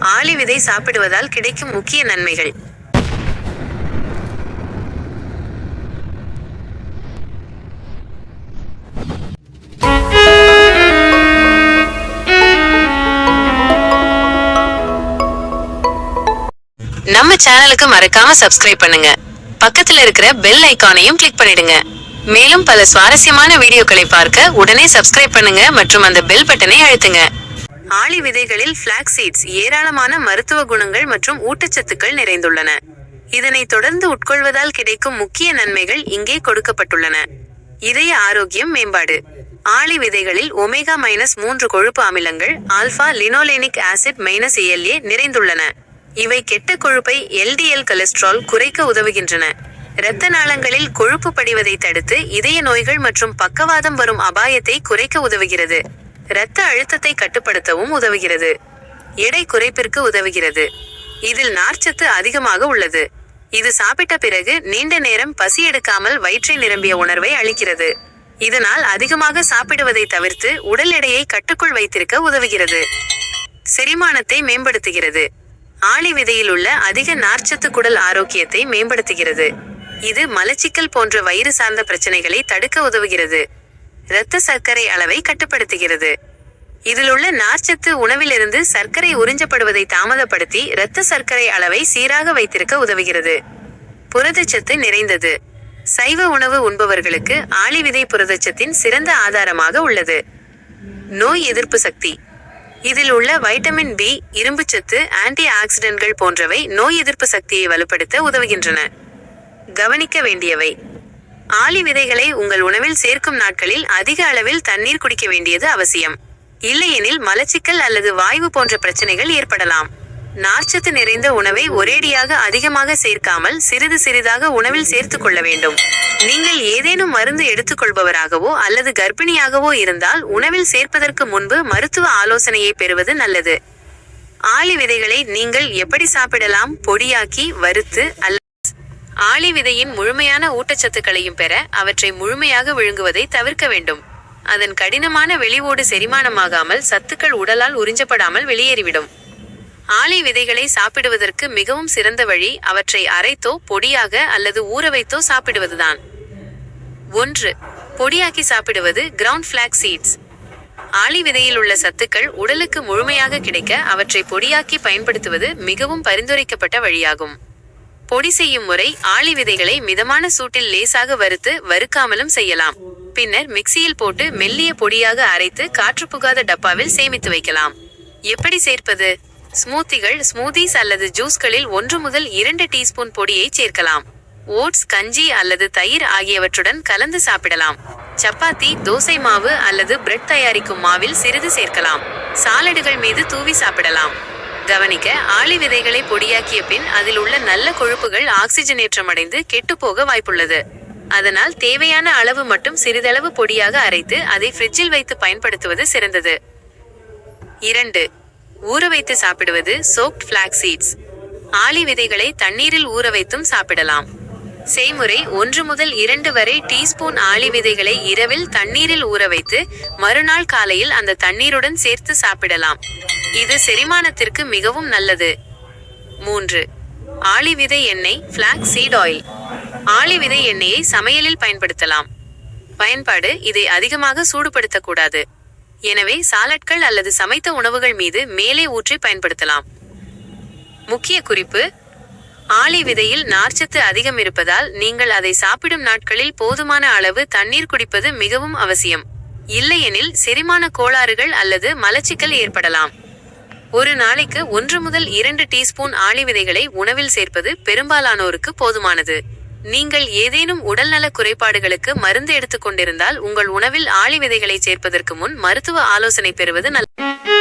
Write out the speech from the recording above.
ஆளி விதை சாப்பிடுவதால் கிடைக்கும் முக்கிய நன்மைகள். நம்ம சேனலுக்கு மறக்காம சப்ஸ்கிரைப் பண்ணுங்க. பக்கத்துல இருக்கிற பெல் ஐக்கானையும் கிளிக் பண்ணிடுங்க. மேலும் பல சுவாரஸ்யமான வீடியோக்களை பார்க்க உடனே சப்ஸ்கிரைப் பண்ணுங்க மற்றும் அந்த பெல் பட்டனை அழுத்துங்க. ஆளி விதைகளில் ஃபிளாக் சீட்ஸ் ஏராளமான மருத்துவ குணங்கள் மற்றும் ஊட்டச்சத்துக்கள் நிறைந்துள்ளன. இதனை தொடர்ந்து உட்கொள்வதால் கிடைக்கும் முக்கிய நன்மைகள் இங்கே கொடுக்கப்பட்டுள்ளன. இதய ஆரோக்கியம் மேம்பாடு. ஆளி விதைகளில் ஒமேகா மைனஸ் மூன்று கொழுப்பு அமிலங்கள் alpha linolenic acid minus ALA நிறைந்துள்ளன. இவை கெட்ட கொழுப்பை எல்டிஎல் கொலஸ்ட்ரால் குறைக்க உதவுகின்றன. இரத்த நாளங்களில் கொழுப்பு படிவதை தடுத்து இதய நோய்கள் மற்றும் பக்கவாதம் வரும் அபாயத்தை குறைக்க உதவுகிறது. இரத்த அழுத்தத்தை கட்டுப்படுத்தவும் உதவுகிறது. எடை குறைப்பிற்கு உதவுகிறது. இதில் நார்ச்சத்து அதிகமாக உள்ளது. இது சாப்பிட்ட பிறகு நீண்ட நேரம் பசி எடுக்காமல் வயிற்றை நிரம்பிய உணர்வை அளிக்கிறது. இதனால் அதிகமாக சாப்பிடுவதை தவிர்த்து உடல் எடையை கட்டுக்குள் வைத்திருக்க உதவுகிறது. செரிமானத்தை மேம்படுத்துகிறது. ஆளி விதையில் உள்ள அதிக நார்ச்சத்து குடல் ஆரோக்கியத்தை மேம்படுத்துகிறது. இது மலச்சிக்கல் போன்ற வயிறு சார்ந்த பிரச்சனைகளை தடுக்க உதவுகிறது. இரத்த சர்க்கரை அளவை கட்டுப்படுத்துகிறது. இதில் உள்ள நார்ச்சத்து உணவிலிருந்து சர்க்கரை உறிஞ்சப்படுவதை தாமதப்படுத்தி இரத்த சர்க்கரை அளவை சீராக வைத்திருக்க உதவுகிறது. புரதச்சத்து நிறைந்தது. சைவ உணவு உண்பவர்களுக்கு ஆளிவிதை புரதச்சத்தின் சிறந்த ஆதாரமாக உள்ளது. நோய் எதிர்ப்பு சக்தி. இதில் உள்ள வைட்டமின் பி இரும்புச்சத்து ஆன்டி ஆக்சிடென்ட்கள் போன்றவை நோய் எதிர்ப்பு சக்தியை வலுப்படுத்த உதவுகின்றன. கவனிக்க வேண்டியவை. ஆளி விதைகளை உங்கள் உணவில் சேர்க்கும் நாட்களில் அதிக அளவில் தண்ணீர் குடிக்க வேண்டியது அவசியம். இல்லையெனில் மலச்சிக்கல் அல்லது வாய்வு போன்ற பிரச்சனைகள் ஏற்படலாம். நார்ச்சத்து நிறைந்த உணவை ஒரேடியாக அதிகமாக சேர்க்காமல் சிறிது சிறிதாக உணவில் சேர்த்துக் கொள்ள வேண்டும். நீங்கள் ஏதேனும் மருந்து எடுத்துக்கொள்பவராகவோ அல்லது கர்ப்பிணியாகவோ இருந்தால் உணவில் சேர்ப்பதற்கு முன்பு மருத்துவ ஆலோசனையை பெறுவது நல்லது. ஆளி விதைகளை நீங்கள் எப்படி சாப்பிடலாம்? பொடியாக்கி வறுத்து அல்ல ஆளி விதையின் முழுமையான ஊட்டச்சத்துக்களையும் பெற அவற்றை முழுமையாக விழுங்குவதை தவிர்க்க வேண்டும். அதன் கடினமான வெளிவோடு செரிமானமாகாமல் சத்துக்கள் உடலால் உறிஞ்சப்படாமல் வெளியேறிவிடும். ஆளி விதைகளை சாப்பிடுவதற்கு மிகவும் சிறந்த வழி அவற்றை அரைத்தோ பொடியாக அல்லது ஊற வைத்தோ சாப்பிடுவதுதான். ஒன்று பொடியாக்கி சாப்பிடுவது கிரவுண்ட் ஃபிளாக் சீட்ஸ் ஆளி விதையில் உள்ள சத்துக்கள் உடலுக்கு முழுமையாக கிடைக்க அவற்றை பொடியாக்கி பயன்படுத்துவது மிகவும் பரிந்துரைக்கப்பட்ட வழியாகும். பொடி செய்யும் முறை ஆளி விதைகளை மிதமான சூட்டில் லேசாக வறுத்து வறுக்காமலும் செய்யலாம். பின்னர் மிக்சியில் போட்டு மெல்லிய பொடியாக அரைத்து காற்று புகாத டப்பாவில் சேமித்து வைக்கலாம். எப்படி சேர்ப்பது? ஸ்மூத்திகள் ஸ்மூதிஸ் அல்லது ஜூஸ்களில் ஒன்று முதல் இரண்டு டீஸ்பூன் பொடியை சேர்க்கலாம். ஓட்ஸ் கஞ்சி அல்லது தயிர் ஆகியவற்றுடன் கலந்து சாப்பிடலாம். சப்பாத்தி தோசை மாவு அல்லது பிரெட் தயாரிக்கும் மாவில் சிறிது சேர்க்கலாம். சாலடுகள் மீது தூவி சாப்பிடலாம். கவனிக்க ஆளி விதைகளை பொடியாக்கிய பின் அதில் உள்ள நல்ல கொழுப்புகள் ஆக்சிஜனேற்றமடைந்து கெட்டுப்போக வாய்ப்புள்ளது. அதனால் தேவையான அளவு மட்டும் சிறிதளவு பொடியாக அரைத்து அதை ஃப்ரிட்ஜில் வைத்து பயன்படுத்துவது சிறந்தது. இரண்டு ஊற வைத்து சாப்பிடுவது சோக்ட் ஃபிளாக் சீட்ஸ் ஆளி விதைகளை தண்ணீரில் ஊற வைத்தும் சாப்பிடலாம். செய்முறை ஒன்று முதல் இரண்டு வரை டீஸ்பூன் ஆளி விதைகளை இரவில் தண்ணீரில் ஊற வைத்து மறுநாள் காலையில் அந்த தண்ணீருடன் சேர்த்து சாப்பிடலாம். இது செரிமானத்திற்கு மிகவும் நல்லது. மூன்று. ஆளிவிதை எண்ணெய் பிளாக் சீட் ஆயில் ஆளிவிதை எண்ணெயை சமையலில் பயன்படுத்தலாம். பயன்பாடு இதை அதிகமாக சூடுபடுத்தக்கூடாது. எனவே சாலட்கள் அல்லது சமைத்த உணவுகள் மீது மேலே ஊற்றி பயன்படுத்தலாம். முக்கிய குறிப்பு ஆளி விதையில் நார்ச்சத்து அதிகம் இருப்பதால் நீங்கள் அதை சாப்பிடும் நாட்களில் போதுமான அளவு தண்ணீர் குடிப்பது மிகவும் அவசியம். இல்லையெனில் செரிமான கோளாறுகள் அல்லது மலச்சிக்கல் ஏற்படலாம். ஒரு நாளைக்கு ஒன்று முதல் இரண்டு டீஸ்பூன் ஆளி விதைகளை உணவில் சேர்ப்பது பெரும்பாலானோருக்கு போதுமானது. நீங்கள் ஏதேனும் உடல்நல குறைபாடுகளுக்கு மருந்து எடுத்துக்கொண்டிருந்தால் உங்கள் உணவில் ஆளி விதைகளை சேர்ப்பதற்கு முன் மருத்துவ ஆலோசனை பெறுவது நல்லது